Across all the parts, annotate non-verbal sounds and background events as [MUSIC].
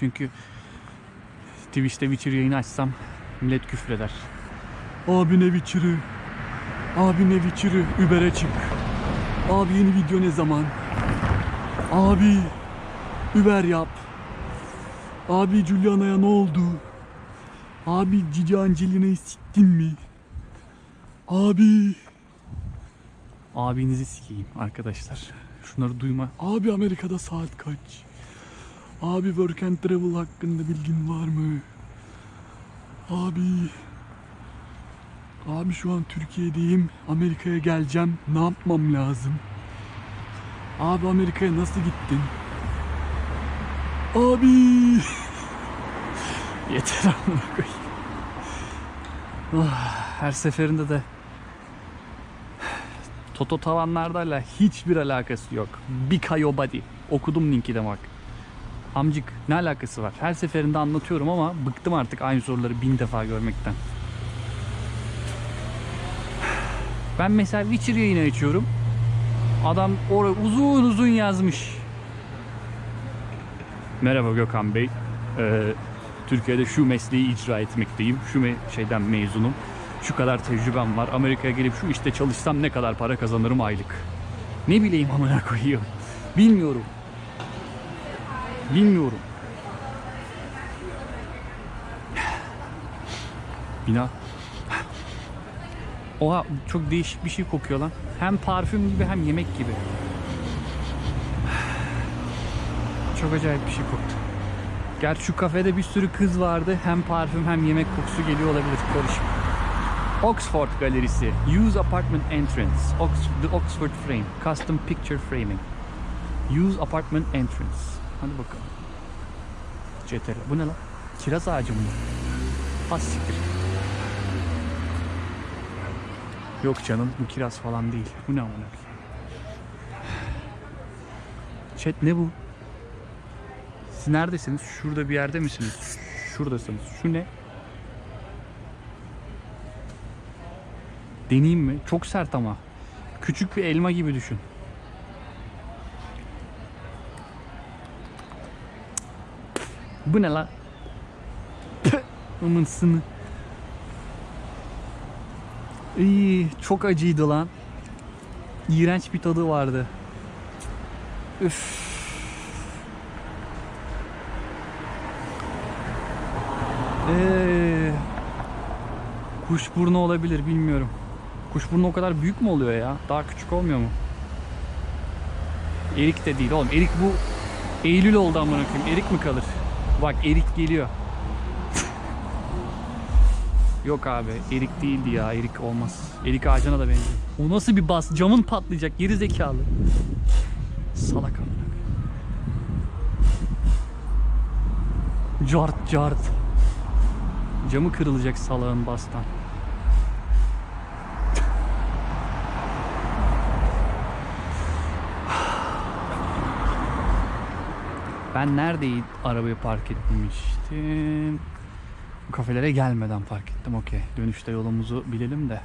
Çünkü Twitch'te Witcher yayını açsam millet küfreder. Abi ne Witcher'ı? Abi ne Witcher'ı? Uber'e çık. Abi yeni video ne zaman? Abi Uber yap. Abi Juliana'ya ne oldu? Abi Cici Angelina'yı siktin mi? Abi. Abinizi sikeyim arkadaşlar. Şunları duyma. Abi Amerika'da saat kaç? Abi work and travel hakkında bilgin var mı? Abi. Abi şu an Türkiye'deyim. Amerika'ya geleceğim. Ne yapmam lazım? Abi Amerika'ya nasıl gittin? Abi. [LAUGHS] Yeter amına koyayım. Ah, Her seferinde de Toto tavanlarla hiçbir alakası yok. Bikayo Body. Okudum linki de bak. Amcık ne alakası var? Her seferinde anlatıyorum ama bıktım artık aynı soruları bin defa görmekten. Ben mesela Witcher yayını açıyorum. Adam oraya uzun uzun yazmış. Merhaba Gökhan Bey. Ee, Türkiye'de şu mesleği icra etmekteyim. Şu me- şeyden mezunum. Şu kadar tecrübem var. Amerika'ya gelip şu işte çalışsam ne kadar para kazanırım aylık. Ne bileyim amına koyayım. Bilmiyorum. Bilmiyorum. Bina. Oha çok değişik bir şey kokuyor lan. Hem parfüm gibi hem yemek gibi. Çok acayip bir şey koktu. Gerçi şu kafede bir sürü kız vardı. Hem parfüm hem yemek kokusu geliyor olabilir. Karışık. Oxford Galerisi. Use Apartment Entrance. Ox- the Oxford Frame. Custom Picture Framing. Use Apartment Entrance. Hadi bakalım. CTRL. Bu ne lan? Kiraz ağacı mı? Az. Yok canım bu kiraz falan değil. Bu ne amına? Chat ne bu? Siz neredesiniz? Şurada bir yerde misiniz? Şuradasınız. Şu ne? Deneyeyim mi? Çok sert ama. Küçük bir elma gibi düşün. Bu ne lan? Püh, Amınsını. İyi, çok acıydı lan. İğrenç bir tadı vardı. Üf. Ee, kuşburnu olabilir bilmiyorum. Kuşburnu o kadar büyük mü oluyor ya? Daha küçük olmuyor mu? Erik de değil oğlum. Erik bu Eylül oldu amına koyayım. Erik mi kalır? Bak erik geliyor. Yok abi erik değildi ya erik olmaz. Erik ağacına da benziyor. O nasıl bir bas? Camın patlayacak geri zekalı. Salak amına. Cart cart. Camı kırılacak salağın bastan. Ben neredeyim arabayı park etmiştim? Kafelere gelmeden park ettim. Okey. Dönüşte yolumuzu bilelim de.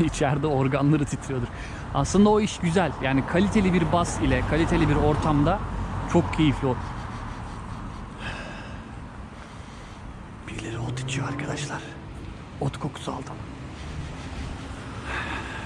[SIGHS] İçeride organları titriyordur. Aslında o iş güzel. Yani kaliteli bir bas ile kaliteli bir ortamda çok keyifli o. Birileri ot içiyor arkadaşlar. Ot kokusu aldım.